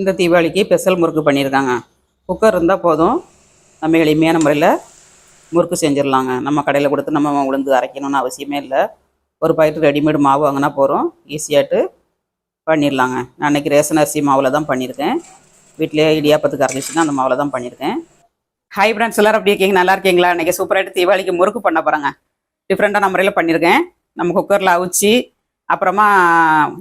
இந்த தீபாவளிக்கு ஸ்பெஷல் முறுக்கு பண்ணியிருக்காங்க. குக்கர் இருந்தால் போதும். நம்ம எளிமையான முறையில் முறுக்கு செஞ்சிடலாங்க. நம்ம கடையில் கொடுத்து நம்ம உளுந்து அரைக்கணும்னு அவசியமே இல்லை. ஒரு பாக்கெட் ரெடிமேட் மாவு வாங்கினா போகிறோம் ஈஸியாகிட்டு பண்ணிடலாங்க. நான் அன்றைக்கி ரேஷன் அரிசி மாவில் தான் பண்ணியிருக்கேன். வீட்டிலேயே இடியாப்பத்துக்கு அரைச்சின்னா அந்த மாவில் தான் பண்ணியிருக்கேன். ஹை ஃப்ரெண்ட்ஸ் எல்லோரும் அப்படி இருக்கீங்க? நல்லா இருக்கீங்களா? இன்றைக்கி சூப்பராகிட்டு தீபாவளிக்கு முறுக்கு பண்ண போகிறேங்க டிஃப்ரெண்ட்டான முறையில் பண்ணியிருக்கேன். நம்ம குக்கரில் அவிச்சு அப்புறமா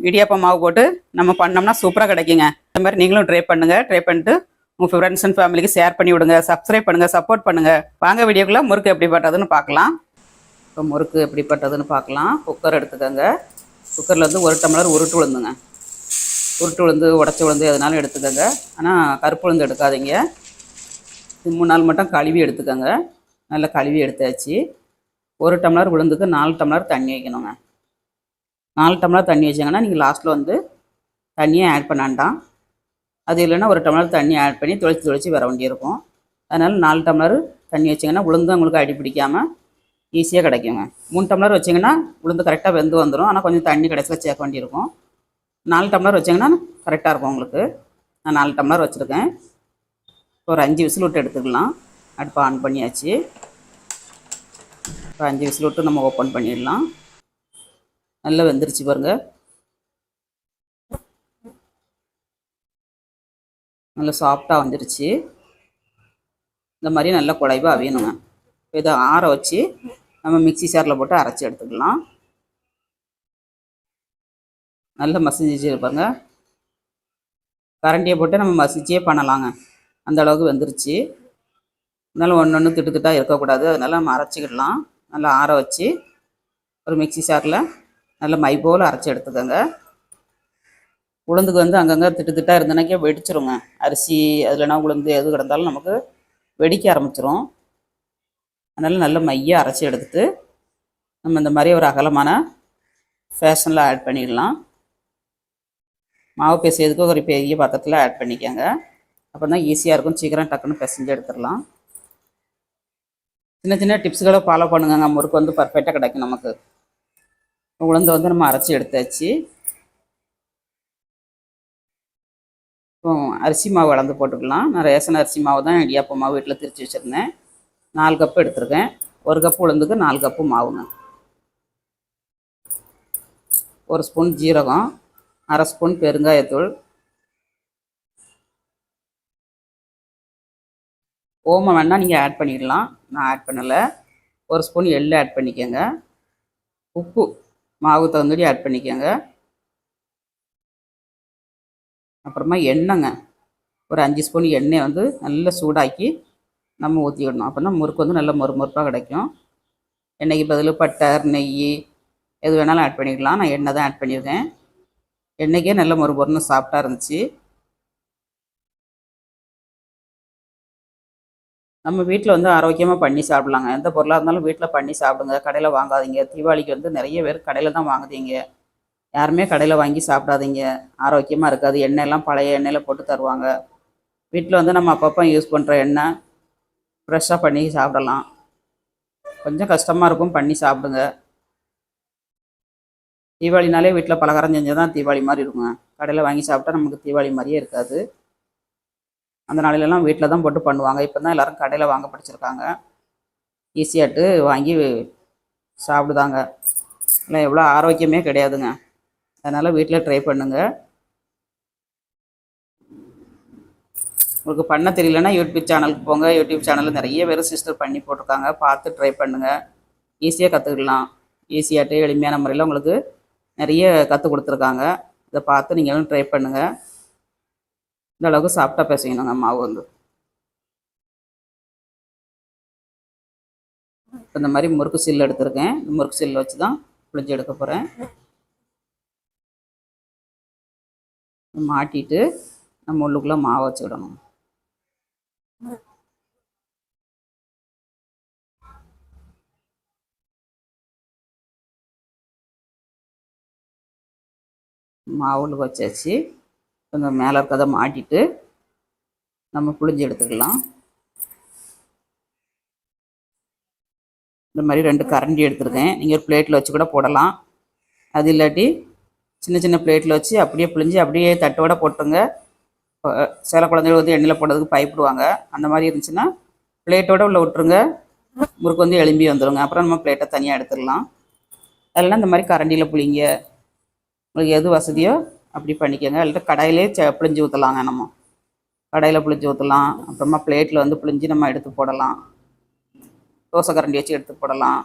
இடியாப்பம் மாவு போட்டு நம்ம பண்ணோம்னா சூப்பராக கிடைக்குங்க. இந்த மாதிரி நீங்களும் ட்ரை பண்ணுங்கள் ட்ரை பண்ணிட்டு உங்கள் ஃப்ரெண்ட்ஸ் அண்ட் ஃபேமிலிக்கு ஷேர் பண்ணி விடுங்க. சப்ஸ்கிரைப் பண்ணுங்கள் சப்போர்ட் பண்ணுங்கள் வாங்க வீடியோக்குள்ளே முறுக்கு எப்படி பட்டதுன்னு பார்க்கலாம். இப்போ முறுக்கு எப்படி பட்டதுன்னு பார்க்கலாம். குக்கர் எடுத்துக்கோங்க. குக்கரில் வந்து ஒரு டம்ளர் உருட்டு உளுந்துங்க. உருட்டு உளுந்து உடச்சி உளுந்து எதுனாலும் எடுத்துக்கோங்க. ஆனால் கருப்பு உளுந்து எடுக்காதீங்க. மூணு நாள் மட்டும் கழுவி எடுத்துக்கோங்க. நல்லா கழுவி எடுத்தாச்சு. ஒரு டம்ளர் உளுந்துக்கு நாலு டம்ளர் தண்ணி வைக்கணுங்க. நாலு டம்ளர் தண்ணி வச்சிங்கன்னா நீங்கள் லாஸ்ட்டில் வந்து தண்ணியை ஆட் பண்ண வேண்டாம். அது இல்லைன்னா ஒரு டம்ளர் தண்ணி ஆட் பண்ணி தொளிச்சு தொளிச்சு வர வேண்டியிருக்கும். அதனால் நாலு டம்ளர் தண்ணி வச்சிங்கன்னா உளுந்து உங்களுக்கு அடி பிடிக்காமல் ஈஸியாக கிடைக்குங்க. மூணு டம்ளர் வச்சிங்கன்னா உளுந்து கரெக்டாக வெந்து வந்துடும் ஆனால் கொஞ்சம் தண்ணி கடைசியில் சேர்க்க வேண்டியிருக்கும். நாலு டம்ளர் வச்சிங்கன்னா கரெக்டாக இருக்கும் உங்களுக்கு. நான் நாலு டம்ளர் வச்சுருக்கேன். ஒரு அஞ்சு விசில் விட்டு எடுத்துக்கலாம். அடுப்பை ஆன் பண்ணியாச்சு. இப்போ அஞ்சு விசில் விட்டு நம்ம ஓப்பன் பண்ணிடலாம். நல்லா வெந்துருச்சு பாருங்க. நல்லா சாஃப்டாக வந்துருச்சு. இந்த மாதிரி நல்லா குழைவாக அவியணுங்க இப்போ இதை ஆற வச்சு நம்ம மிக்ஸி சாரில் போட்டு அரைச்சி எடுத்துக்கலாம். நல்லா மசிஞ்சிச்சு பாருங்க. கரண்டியை போட்டு நம்ம மசிச்சே பண்ணலாங்க. அந்த அளவுக்கு வெந்துருச்சு. அதனால் ஒன்று ஒன்று திட்டு திட்டாக இருக்கக்கூடாது. அதனால் நம்ம அரைச்சிக்கிடலாம். நல்லா ஆற வச்சு ஒரு மிக்ஸி சாரில் நல்லா மை போல் அரைச்சி எடுத்துக்கோங்க. உளுந்துக்கு வந்து அங்கங்கே திட்டு திட்டாக இருந்தனாக்கே வெடிச்சிருங்க. அரிசி அதுலனா உளுந்து எது கிடந்தாலும் நமக்கு வெடிக்க ஆரம்பிச்சிரும். அதனால் நல்ல மையாக அரைச்சி எடுத்துட்டு நம்ம இந்த மாதிரி ஒரு அகலமான ஃபேஷனில் ஆட் பண்ணிடலாம். மாவு பேசியதுக்கு ஒரு பெரிய பாத்திரத்தில் ஆட் பண்ணிக்கோங்க. அப்போ தான் ஈஸியாக இருக்கும். சீக்கிரம் டக்குன்னு பிசைஞ்சு எடுத்துடலாம். சின்ன சின்ன டிப்ஸுகளை ஃபாலோ பண்ணுங்க. முறுக்கு வந்து பர்ஃபெக்டாக கிடைக்கும் நமக்கு. உளுந்து வந்து நம்ம அரைச்சி எடுத்தாச்சு. அரிசி மாவு கலந்து போட்டுக்கலாம். நான் ரேஷன் அரிசி மாவு தான் இடியாப்ப மாவு வீட்டில் திரிச்சு வச்சுருந்தேன். நாலு கப்பு எடுத்திருக்கேன். ஒரு கப்பு உளுந்துக்கு நாலு கப்பு மாவுங்க. ஒரு ஸ்பூன் ஜீரகம் அரை ஸ்பூன் பெருங்காயத்தூள். ஓமம் வேணால் நீங்கள் ஆட் பண்ணிடலாம் நான் ஆட் பண்ணலை. ஒரு ஸ்பூன் எள்ளு ஆட் பண்ணிக்கோங்க. உப்பு மாவு தகுந்தபடி ஆட் பண்ணிக்கோங்க. அப்புறமா எண்ணெய்ங்க. ஒரு அஞ்சு ஸ்பூன் எண்ணெய் வந்து நல்லா சூடாக்கி நம்ம ஊற்றி விடணும் அப்போ தான் முறுக்கு வந்து நல்ல மொறுமொறுப்பாக கிடைக்கும். எண்ணெய்க்கு பதில் பட்டர் நெய் எது வேணாலும் ஆட் பண்ணிக்கலாம். நான் எண்ணெய் தான் ஆட் பண்ணியிருக்கேன். எண்ணெய்க்கே நல்ல மொறுமொறுன்னு சாஃப்டாக இருந்துச்சு. நம்ம வீட்டில் வந்து ஆரோக்கியமாக பண்ணி சாப்பிட்லாங்க. எந்த பொருளாக இருந்தாலும் வீட்டில் பண்ணி சாப்பிடுங்க. கடையில் வாங்காதீங்க. தீபாவளிக்கு வந்து நிறைய பேர் கடையில் தான் வாங்குதீங்க. யாருமே கடையில் வாங்கி சாப்பிடாதீங்க. ஆரோக்கியமாக இருக்காது. எண்ணெயெல்லாம் பழைய எண்ணெயில் போட்டு தருவாங்க. வீட்டில் வந்து நம்ம அப்பப்போ யூஸ் பண்ணுற எண்ணெய் ஃப்ரெஷ்ஷாக பண்ணி சாப்பிடலாம். கொஞ்சம் கஷ்டமாக இருக்கும் பண்ணி சாப்பிடுங்க. தீபாவளினாலே வீட்டில் பலகாரம் செஞ்சால் தான் தீபாவளி மாதிரி இருக்குங்க. கடையில் வாங்கி சாப்பிட்டா நமக்கு தீபாவளி மாதிரியே இருக்காது. அந்த நாளிலெல்லாம் வீட்டில் தான் போட்டு பண்ணுவாங்க. இப்போ தான் எல்லோரும் கடையில் வாங்க படிச்சிருக்காங்க. ஈஸியாட்டு வாங்கி சாப்பிடுதாங்க. இல்லை எவ்வளோ ஆரோக்கியமே கிடையாதுங்க. அதனால் வீட்டில் ட்ரை பண்ணுங்கள் உங்களுக்கு பண்ண தெரியலன்னா யூடியூப் சேனலுக்கு போங்க. யூடியூப் சேனலில் நிறைய பேர் சிஸ்டர் பண்ணி போட்டிருக்காங்க. பார்த்து ட்ரை பண்ணுங்கள் ஈஸியாக கற்றுக்கலாம் ஈஸியாகிட்டு எளிமையான முறையில் உங்களுக்கு நிறைய கற்றுக் கொடுத்துருக்காங்க. இதை பார்த்து நீங்களும் ட்ரை பண்ணுங்கள் இந்த அளவுக்கு சாப்பிட்டா பிசையணுங்க மாவு வந்து? இந்த மாதிரி முறுக்கு சில்லு எடுத்திருக்கேன். முறுக்கு சில்லு வச்சு தான் புளிஞ்சு எடுக்க போகிறேன் மாட்டிட்டு நம்ம உள்ளுக்குள்ளே மாவு வச்சுக்கிடணும். மாவுள்ள வச்சாச்சு. கொஞ்சம் மேலே இருக்கதை மாட்டிட்டு நம்ம புளிஞ்சு எடுத்துக்கலாம். இந்த மாதிரி ரெண்டு கரண்டி எடுத்துருக்கேன். நீங்கள் ஒரு பிளேட்டில் வச்சு கூட போடலாம். அது இல்லாட்டி சின்ன சின்ன பிளேட்டில் வச்சு அப்படியே புளிஞ்சு அப்படியே தட்டோட போட்டுருங்க. சில குழந்தைகள் வந்து எண்ணெயில் போடுறதுக்கு பயப்படுவாங்க. அந்த மாதிரி இருந்துச்சுன்னா பிளேட்டோட உள்ள விட்டுருங்க. முறுக்கு வந்து எலும்பி வந்துடுங்க அப்புறம் நம்ம பிளேட்டை தனியாக எடுத்துடலாம். அதெல்லாம் இந்த மாதிரி கரண்டியில் புளிங்க உங்களுக்கு எது வசதியோ அப்படி பண்ணிக்கோங்க. இல்லாட்ட கடையிலேயே ச பிழிஞ்சு ஊற்றலாங்க நம்ம. கடையில் பிழிஞ்சு ஊற்றலாம் அப்புறமா பிளேட்டில் வந்து பிழிஞ்சு நம்ம எடுத்து போடலாம். தோசை கரண்டி வச்சு எடுத்து போடலாம்.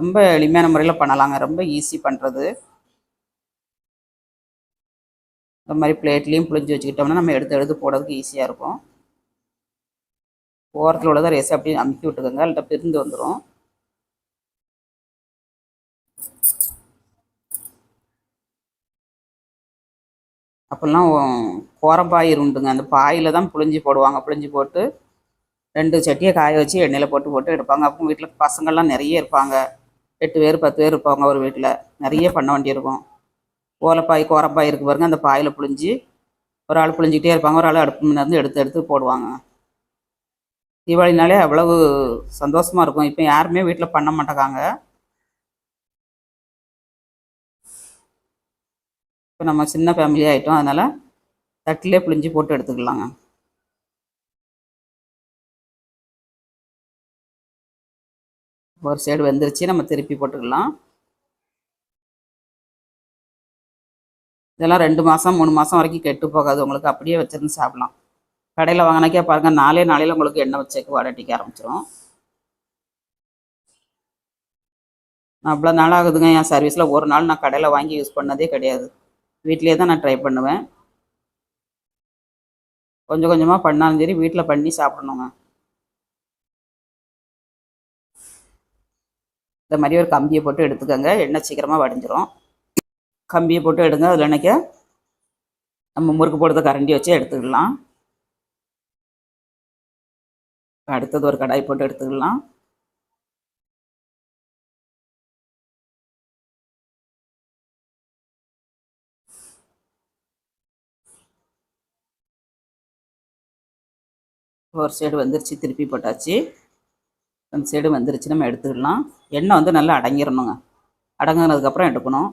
ரொம்ப எளிமையான முறையில் பண்ணலாங்க. ரொம்ப ஈஸி பண்ணுறது இந்த மாதிரி பிளேட்லேயும் புளிஞ்சு வச்சுக்கிட்டோம்னா நம்ம எடுத்து எடுத்து போடுறதுக்கு ஈஸியாக இருக்கும். ஓரத்தில் உள்ளதை ரேஸ் அப்படியே அமுக்கி விட்டுக்கோங்க. இல்லாட்ட பிரிந்து வந்துடும் அப்போல்லாம் கோரப்பாய் இருண்டுங்க. அந்த பாயில் தான் புளிஞ்சு போடுவாங்க. புழிஞ்சி போட்டு ரெண்டு சட்டியை காய வச்சு எண்ணெயில் போட்டு போட்டு எடுப்பாங்க. அப்போ வீட்டில் பசங்கள்லாம் நிறைய இருப்பாங்க. எட்டு பேர் பத்து பேர் இருப்பாங்க ஒரு வீட்டில் நிறைய பண்ண வேண்டியிருக்கும். ஓலைப்பாய் கோரப்பாய் இருக்கு பாருங்க. அந்த பாயில் புளிஞ்சு ஒரு ஆள் புளிஞ்சிக்கிட்டே இருப்பாங்க. ஒரு ஆள் அடுப்பு முன்னேருந்து எடுத்து எடுத்து போடுவாங்க. தீபாவளினாலே அவ்வளவு சந்தோஷமாக இருக்கும். இப்போ யாருமே வீட்டில் பண்ண மாட்டேங்காங்க. இப்போ நம்ம சின்ன ஃபேமிலி ஆகிட்டோம் அதனால் தட்டிலே புளிஞ்சு போட்டு எடுத்துக்கலாங்க. ஒரு சைடு வெந்துருச்சு நம்ம திருப்பி போட்டுக்கலாம். இதெல்லாம் ரெண்டு மாதம் மூணு மாதம் வரைக்கும் கெட்டு போகாது. உங்களுக்கு அப்படியே வச்சிருந்து சாப்பிடலாம். கடையில் வாங்கினாக்கே பாருங்கள் நாலே நாளையில் உங்களுக்கு எண்ணெய் வச்சேக்கு வடட்டிக்க ஆரம்பிச்சிடும் அவ்வளோ நாள் ஆகுதுங்க. என் சர்வீஸில் ஒரு நாள் நான் கடையில் வாங்கி யூஸ் பண்ணதே கிடையாது. வீட்டிலே தான் நான் ட்ரை பண்ணுவேன். கொஞ்சம் கொஞ்சமாக பண்ணாலும் சரி வீட்டில் பண்ணி சாப்பிடணுங்க. இந்த மாதிரி ஒரு கம்பியை போட்டு எடுத்துக்கோங்க. எண்ணெய் சீக்கிரமாக வடிஞ்சிரும். கம்பியை போட்டு எடுங்க. அதில் என்னைக்க? நம்ம முறுக்கு போடுறத கரண்டி வச்சு எடுத்துக்கலாம். அடுத்தது ஒரு கடாய் போட்டு எடுத்துக்கலாம். ஒரு சைடு வந்துருச்சு திருப்பி போட்டாச்சு. அந்த சைடு வந்துருச்சு நம்ம எடுத்துக்கலாம். எண்ணெய் வந்து நல்லா அடங்கிடணுங்க அடங்கினதுக்கப்புறம் எடுக்கணும்.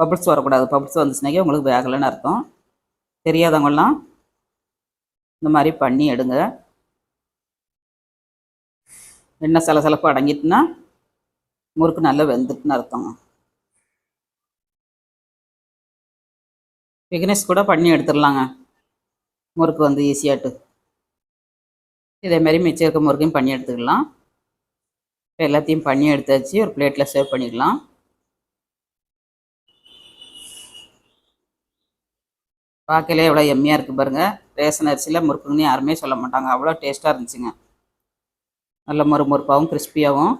பபிள்ஸ் வரக்கூடாது. பபிள்ஸ் வந்துச்சுனாக்கே உங்களுக்கு வேகலைன்னு அர்த்தம். தெரியாதவங்களாம் இந்த மாதிரி பண்ணி எடுங்க. எண்ணெய் சலசலப்பு அடங்கிட்டுனா முறுக்கு நல்லா வெந்துட்டுன்னு அர்த்தங்க. பிக்னஸ் கூட பண்ணி எடுத்துடலாங்க. முறுக்கு வந்து ஈஸியாட்டு இதே மாதிரி மிச்சம் இருக்க முறுக்கையும் பண்ணி எடுத்துக்கலாம். இப்போ எல்லாத்தையும் பண்ணி எடுத்தாச்சு. ஒரு பிளேட்டில் சேவ் பண்ணிக்கலாம். பார்க்கல எவ்வளோ எம்மியாக இருக்குது பாருங்கள் ரேஷன் அரிசியில் முறுக்குன்னு யாருமே சொல்ல மாட்டாங்க. அவ்வளோ டேஸ்ட்டாக இருந்துச்சுங்க. நல்ல மொறு மொறுப்பாகவும் கிறிஸ்பியாகவும்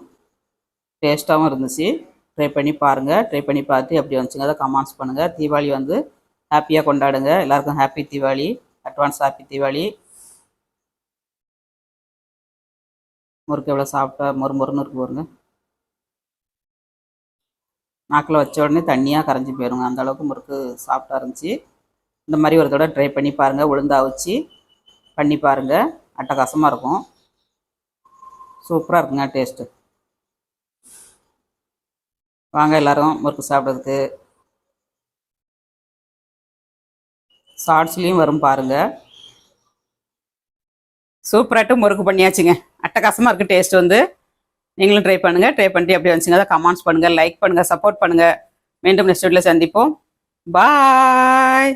டேஸ்ட்டாகவும் இருந்துச்சு. ட்ரை பண்ணி பாருங்கள் ட்ரை பண்ணி பார்த்து எப்படி வந்துச்சுங்க. அதை கமெண்ட்ஸ் பண்ணுங்கள் தீபாவளி வந்து ஹாப்பியாக கொண்டாடுங்க. எல்லாருக்கும் happy Deepavali. Advance happy Deepavali. முறுக்கு எவ்வளோ சாப்பிட்டா மொறு மொறுன்னு இருக்கு பாருங்க. நாக்கில் வச்ச உடனே தண்ணியாக கரைஞ்சி போயிருங்க. அந்த அளவுக்கு முறுக்கு சாப்பிட்டா இருந்துச்சு. இந்த மாதிரி ஒரு தடவை ட்ரை பண்ணி பாருங்கள் உளுந்தா வச்சு பண்ணி பாருங்கள் அட்டகாசமாக இருக்கும். சூப்பராக இருக்குங்க டேஸ்ட்டு வாங்க எல்லோரும் முறுக்கு சாப்பிட்றதுக்கு. ஷார்ட்ஸ்லேயும் வரும் பாருங்கள் சூப்பராகட்டும் முறுக்கு பண்ணியாச்சுங்க. அட்டகாசமாக இருக்குது டேஸ்ட் வந்து. நீங்களும் ட்ரை பண்ணுங்கள் ட்ரை பண்ணிட்டு எப்படி வந்துச்சுங்க அதை கமெண்ட்ஸ் பண்ணுங்கள் லைக் பண்ணுங்கள் சப்போர்ட் பண்ணுங்கள் மீண்டும் நெக்ஸ்ட் வீட்டில் சந்திப்போம். பாய்